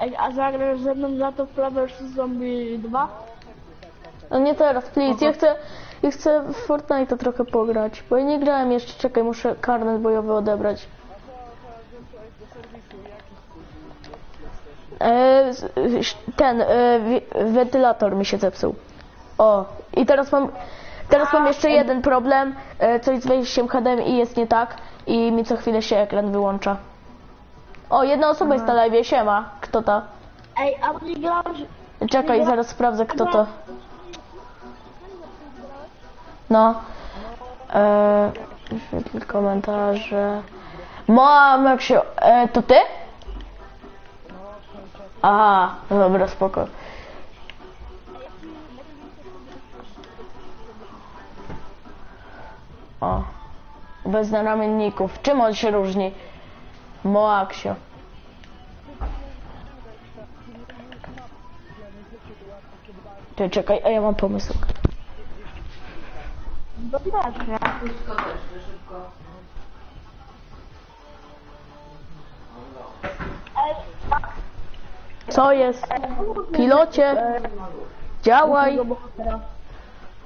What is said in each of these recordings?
Ej, a zagrasz ze mną za to w Plants vs Zombie 2? No nie teraz, please. Ja chcę, ja chcę w Fortnite trochę pograć, bo ja nie grałem jeszcze. Czekaj, muszę karnet bojowy odebrać. E, ten, e, wentylator mi się zepsuł. O, i teraz mam, teraz mam jeszcze jeden problem. E, coś z wejściem HDMI jest nie tak i mi co chwilę się ekran wyłącza. O, jedna osoba jest na live, siema. Kto to? Ej, a nie grałeś... Czekaj, zaraz sprawdzę kto to. No. Eee, wyświetl komentarze. Mam jak się. E, to ty? Aha, no dobra, spoko. O. Bez naramienników. Czym on się różni? Moaksio. Ty czekaj, a ja mam pomysł. Też, Co jest? Pilocie, działaj.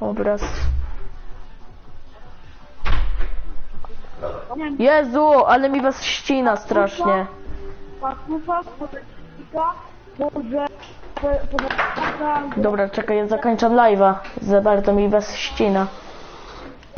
Obraz. Jezu, ale mi was ścina strasznie. Może... Dobra, czekaj, ja zakończam live'a. Za bardzo mi was ścina.